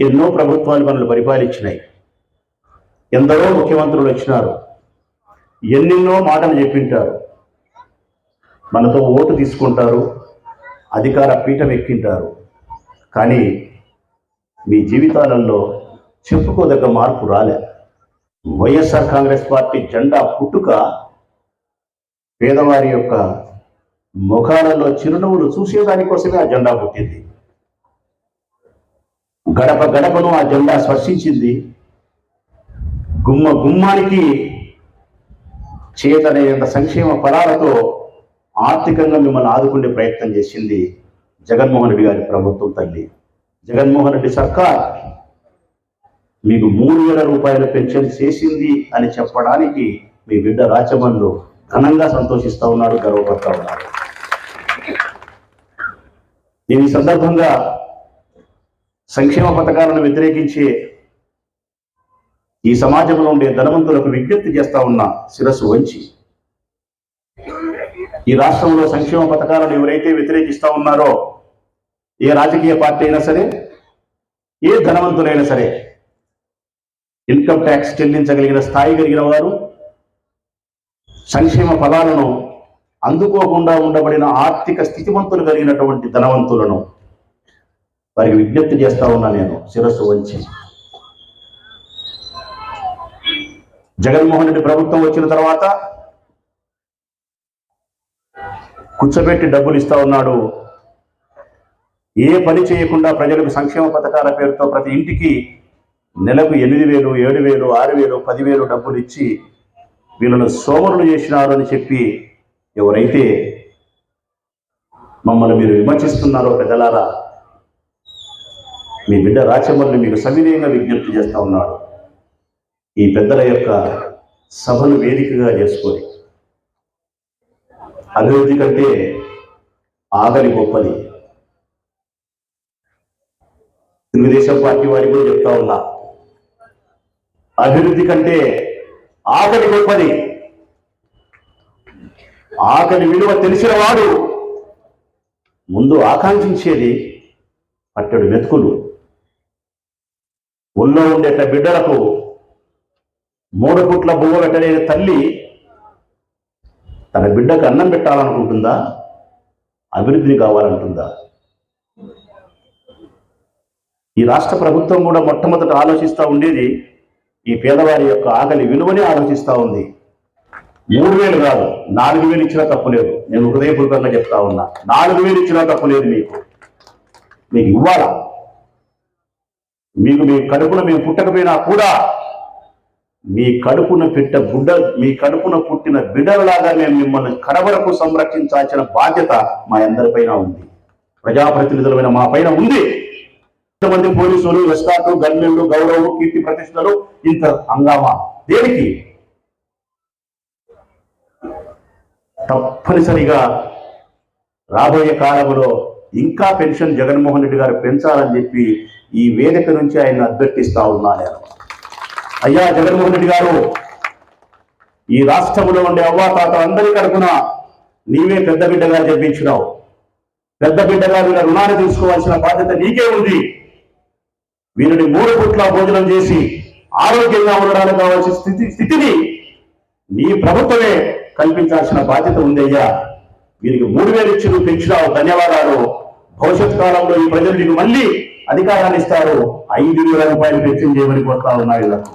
ఎన్నో ప్రభుత్వాలు మనల్ని పరిపాలించినాయి. ఎందరో ముఖ్యమంత్రులు వచ్చినారు. ఎన్నెన్నో మాటలు చెప్పింటారు. మనతో ఓటు తీసుకుంటారు. అధికార పీఠం ఎక్కింటారు. కానీ మీ జీవితాలలో చెప్పుకోదగ్గ మార్పు రాలే. వైఎస్ఆర్ కాంగ్రెస్ పార్టీ జెండా పుట్టుక పేదవారి యొక్క ముఖాలలో చిరునవ్వులు చూసేదానికోసమే ఆ జెండా పుట్టింది. గడప గడపను ఆ జెండా స్పర్శించింది. గుమ్మ గుమ్మానికి చేతనైనంత సంక్షేమ ఫలాలతో ఆర్థికంగా మిమ్మల్ని ఆదుకునే ప్రయత్నం చేసింది జగన్మోహన్ రెడ్డి గారి ప్రభుత్వం తల్లి. జగన్మోహన్ రెడ్డి సర్కార్ మీకు మూడు వేల రూపాయల పెన్షన్ చేసింది అని చెప్పడానికి మీ బిడ్డ రాచమల్లు ఘనంగా సంతోషిస్తా ఉన్నాడు గర్వపడతా ఉన్నాడు. నేను ఈ సందర్భంగా సంక్షేమ పథకాలను వ్యతిరేకించే ఈ సమాజంలో ఉండే ధనవంతులకు విజ్ఞప్తి చేస్తా ఉన్న శిరస్సు వంచి ఈ రాష్ట్రంలో సంక్షేమ పథకాలను ఎవరైతే వ్యతిరేకిస్తా ఉన్నారో ఏ రాజకీయ పార్టీ అయినా సరే ఏ ధనవంతులైనా సరే ఇన్కమ్ ట్యాక్స్ చెల్లించగలిగిన స్థాయి కలిగిన వారు సంక్షేమ ఫలాలను అందుకోకుండా ఉండబడిన ఆర్థిక స్థితిమంతులు కలిగినటువంటి ధనవంతులను వారికి విజ్ఞప్తి చేస్తా ఉన్నా నేను శిరస్సు వంచి. జగన్మోహన్ రెడ్డి ప్రభుత్వం వచ్చిన తర్వాత కూర్చోబెట్టి డబ్బులు ఇస్తా ఉన్నాడు. ఏ పని చేయకుండా ప్రజలకు సంక్షేమ పథకాల పేరుతో ప్రతి ఇంటికి నెలకు ఎనిమిది వేలు ఏడు వేలు ఆరు వేలు పదివేలు డబ్బులు ఇచ్చి వీళ్ళను సోమరులు చేసినారు అని చెప్పి ఎవరైతే మమ్మల్ని మీరు విమర్శిస్తున్నారో ప్రజలారా మీ బిడ్డ రాచమల్ని మీకు సవినయంగా విజ్ఞప్తి చేస్తా ఉన్నాడు. ఈ పెద్దల యొక్క సభను వేదికగా చేసుకొని. అభివృద్ధి కంటే ఆగలి గొప్పది. తెలుగుదేశం పార్టీ వారికి కూడా చెప్తా ఉన్నా. అభివృద్ధి కంటే ఆకలి గొప్పది. ఆకలి విలువ తెలిసిన వాడు ముందు ఆకాంక్షించేది అట్టడు మెతుకులు. ఒళ్ళో ఉండేట బిడ్డలకు మూడు పుట్ల బువ్వ పెట్టలేని తల్లి తన బిడ్డకు అన్నం పెట్టాలనుకుంటుందా? అభివృద్ధిని కావాలంటుందా? ఈ రాష్ట్ర ప్రభుత్వం కూడా మొట్టమొదట ఆలోచిస్తూ ఉండేది ఈ పేదవారి యొక్క ఆకలి విలువని ఆలోచిస్తూ ఉంది. మూడు వేలు కాదు నాలుగు వేలు ఇచ్చినా తప్పు లేదు. నేను హృదయపూర్వకంగా చెప్తా ఉన్నా నాలుగు వేలు ఇచ్చినా తప్పు లేదు మీకు. మీకు ఇవ్వాలా? మీకు మీ కడుపున మేము పుట్టకపోయినా కూడా మీ కడుపున పెట్ట బుడ్డ మీ కడుపున పుట్టిన బిడ్డలలాగా మేము మిమ్మల్ని కడవరకు సంరక్షించాల్సిన బాధ్యత మా అందరిపైన ఉంది. ప్రజాప్రతినిధులమైన మా పైన ఉంది. ఇంతమంది పోలీసులు ఎస్కాట్లు గన్మెన్లు గౌరవం కీర్తి ప్రతిష్టలు ఇంత హంగామా? దేనికి? తప్పనిసరిగా రాబోయే కాలంలో ఇంకా పెన్షన్ జగన్మోహన్ రెడ్డి గారు పెంచాలని చెప్పి ఈ వేదిక నుంచి ఆయన అభ్యర్థిస్తా ఉన్నా నేను అయ్యా జగన్మోహన్ రెడ్డి గారు ఈ రాష్ట్రంలో ఉండే అవ్వాతాత అందరి కడుపున నీవే పెద్ద బిడ్డగా చెప్పించినావు పెద్ద బిడ్డగా వీళ్ళ రుణాన్ని తీసుకోవాల్సిన బాధ్యత నీకే ఉంది. వీరిని మూడు పుట్ల భోజనం చేసి ఆరోగ్యంగా ఉండడానికి కావాల్సిన స్థితి స్థితిని నీ ప్రభుత్వమే కల్పించాల్సిన బాధ్యత ఉంది అయ్యా. వీరికి మూడు వేలు ఇచ్చి నువ్వు పెంచినావు. ధన్యవాదాలు. భవిష్యత్ కాలంలో ఈ ప్రజలు నీకు మళ్ళీ అధికారాన్ని ఇస్తారు. ఐదు వేల రూపాయలు పెన్షన్ చేయమని కోస్తా ఉన్నారు వీళ్ళకు